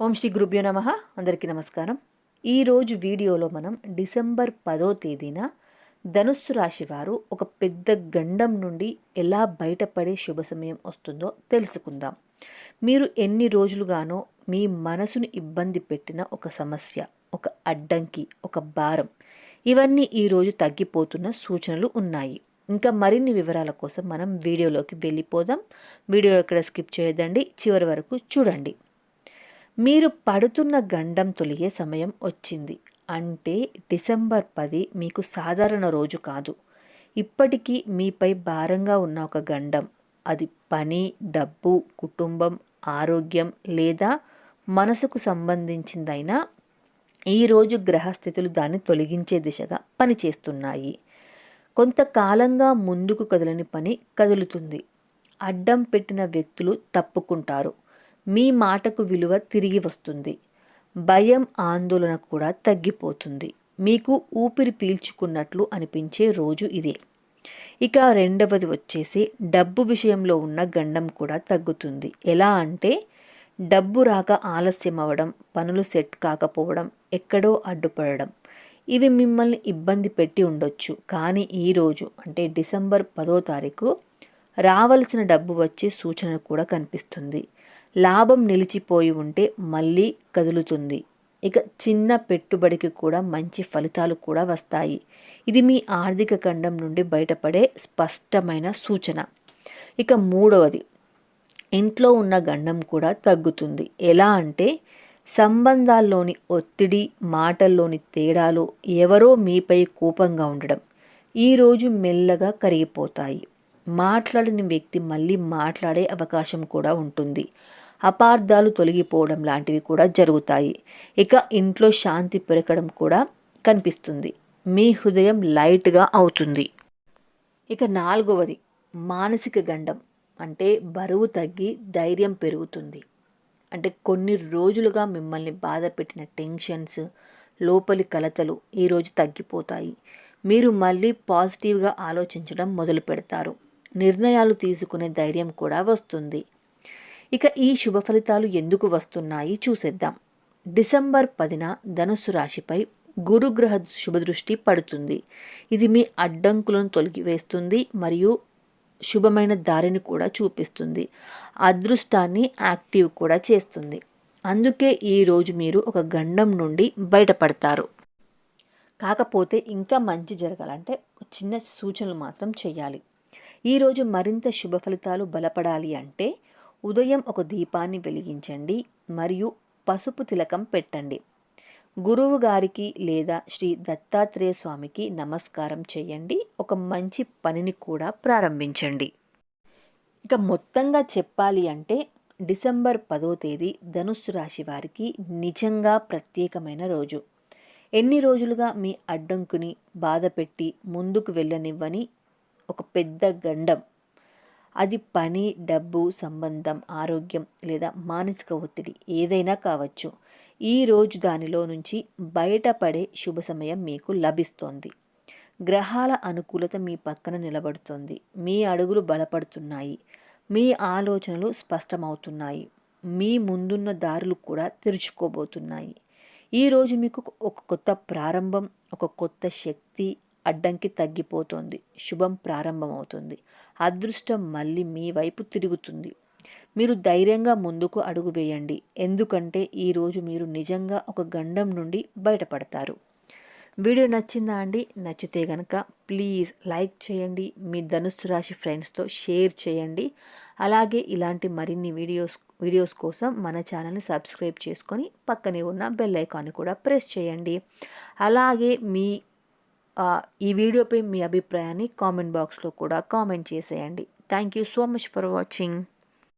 ఓం శ్రీ గురుభ్యో నమ. అందరికీ నమస్కారం. ఈరోజు వీడియోలో మనం డిసెంబర్ పదో తేదీన ధనుస్సు రాశి వారు ఒక పెద్ద గండం నుండి ఎలా బయటపడే శుభ సమయం వస్తుందో తెలుసుకుందాం. మీరు ఎన్ని రోజులుగానో మీ మనసును ఇబ్బంది పెట్టిన ఒక సమస్య ఒక అడ్డంకి ఒక భారం ఇవన్నీ ఈరోజు తగ్గిపోతున్న సూచనలు ఉన్నాయి. ఇంకా మరిన్ని వివరాల కోసం మనం వీడియోలోకి వెళ్ళిపోదాం. వీడియో ఇక్కడ స్కిప్ చేయదండి చివరి వరకు చూడండి. మీరు పడుతున్న గండం తొలిగే సమయం వచ్చింది. అంటే డిసెంబర్ పది మీకు సాధారణ రోజు కాదు. ఇప్పటికీ మీపై భారంగా ఉన్న ఒక గండం. అది పని డబ్బు కుటుంబం ఆరోగ్యం లేదా మనసుకు సంబంధించిందైనా ఈరోజు గ్రహస్థితులు దాన్ని తొలగించే దిశగా పనిచేస్తున్నాయి. కొంతకాలంగా ముందుకు కదలని పని కదులుతుంది. అడ్డం పెట్టిన వ్యక్తులు తప్పుకుంటారు. మీ మాటకు విలువ తిరిగి వస్తుంది. భయం ఆందోళన కూడా తగ్గిపోతుంది. మీకు ఊపిరి పీల్చుకున్నట్లు అనిపించే రోజు ఇదే. ఇక రెండవది వచ్చేసి డబ్బు విషయంలో ఉన్న గండం కూడా తగ్గుతుంది. ఎలా అంటే డబ్బు రాక ఆలస్యం అవ్వడం పనులు సెట్ కాకపోవడం ఎక్కడో అడ్డుపడడం. ఇవి మిమ్మల్ని ఇబ్బంది పెట్టి ఉండొచ్చు. కానీ ఈరోజు అంటే డిసెంబర్ పదో తారీఖు రావలసిన డబ్బు వచ్చే సూచన కూడా కనిపిస్తుంది. లాభం నిలిచిపోయి ఉంటే మళ్ళీ కదులుతుంది. ఇక చిన్న పెట్టుబడికి కూడా మంచి ఫలితాలు కూడా వస్తాయి. ఇది మీ ఆర్థిక ఖండం నుండి బయటపడే స్పష్టమైన సూచన. ఇక మూడవది ఇంట్లో ఉన్న గండం కూడా తగ్గుతుంది. ఎలా అంటే సంబంధాల్లోని ఒత్తిడి మాటల్లోని తేడాలు ఎవరో మీపై కోపంగా ఉండడం ఈరోజు మెల్లగా కరిగిపోతాయి. మాట్లాడిన వ్యక్తి మళ్ళీ మాట్లాడే అవకాశం కూడా ఉంటుంది. అపార్థాలు తొలగిపోవడం లాంటివి కూడా జరుగుతాయి. ఇక ఇంట్లో శాంతి పెరగడం కూడా కనిపిస్తుంది. మీ హృదయం లైట్గా అవుతుంది. ఇక నాలుగవది మానసిక గండం అంటే బరువు తగ్గి ధైర్యం పెరుగుతుంది. అంటే కొన్ని రోజులుగా మిమ్మల్ని బాధ పెట్టిన టెన్షన్స్ లోపలి కలతలు ఈరోజు తగ్గిపోతాయి. మీరు మళ్ళీ పాజిటివ్గా ఆలోచించడం మొదలు పెడతారు నిర్ణయాలు తీసుకునే ధైర్యం కూడా వస్తుంది. ఇక ఈ శుభ ఫలితాలు ఎందుకు వస్తున్నాయి చూసేద్దాం. డిసెంబర్ పదిన ధనుస్సు రాశిపై గురుగ్రహ శుభదృష్టి పడుతుంది. ఇది మీ అడ్డంకులను తొలగివేస్తుంది మరియు శుభమైన దారిని కూడా చూపిస్తుంది. అదృష్టాన్ని యాక్టివ్ కూడా చేస్తుంది. అందుకే ఈరోజు మీరు ఒక గండం నుండి బయటపడతారు. కాకపోతే ఇంకా మంచి జరగాలంటే చిన్న సూచనలు మాత్రం చేయాలి. ఈరోజు మరింత శుభ ఫలితాలు బలపడాలి అంటే ఉదయం ఒక దీపాన్ని వెలిగించండి మరియు పసుపు తిలకం పెట్టండి. గురువు గారికి లేదా శ్రీ దత్తాత్రేయ స్వామికి నమస్కారం చేయండి. ఒక మంచి పనిని కూడా ప్రారంభించండి. ఇక మొత్తంగా చెప్పాలి అంటే డిసెంబర్ పదో తేదీ ధనుస్సు రాశి వారికి నిజంగా ప్రత్యేకమైన రోజు. ఎన్ని రోజులుగా మీ అడ్డంకుని బాధపెట్టి ముందుకు వెళ్ళనివ్వని ఒక పెద్ద గండం అది పని డబ్బు సంబంధం ఆరోగ్యం లేదా మానసిక ఒత్తిడి ఏదైనా కావచ్చు. ఈరోజు దానిలో నుంచి బయటపడే శుభ సమయం మీకు లభిస్తోంది. గ్రహాల అనుకూలత మీ పక్కన నిలబడుతోంది. మీ అడుగులు బలపడుతున్నాయి. మీ ఆలోచనలు స్పష్టమవుతున్నాయి. మీ ముందున్న దారులు కూడా తెరుచుకోబోతున్నాయి. ఈరోజు మీకు ఒక కొత్త ప్రారంభం ఒక కొత్త శక్తి అడ్డంకి తగ్గిపోతుంది. శుభం ప్రారంభమవుతుంది. అదృష్టం మళ్ళీ మీ వైపు తిరుగుతుంది. మీరు ధైర్యంగా ముందుకు అడుగు వేయండి. ఎందుకంటే ఈరోజు మీరు నిజంగా ఒక గండం నుండి బయటపడతారు. వీడియో నచ్చిందా అండి? నచ్చితే కనుక ప్లీజ్ లైక్ చేయండి. మీ ధనుస్సు రాశి ఫ్రెండ్స్తో షేర్ చేయండి. అలాగే ఇలాంటి మరిన్ని వీడియోస్ వీడియోస్ కోసం మన ఛానల్ని సబ్స్క్రైబ్ చేసుకొని పక్కనే ఉన్న బెల్ ఐకాన్ని కూడా ప్రెస్ చేయండి. అలాగే మీ ఈ వీడియోపై మీ అభిప్రాయాన్ని కామెంట్ బాక్స్లో కూడా కామెంట్ చేసేయండి. Thank you so much for watching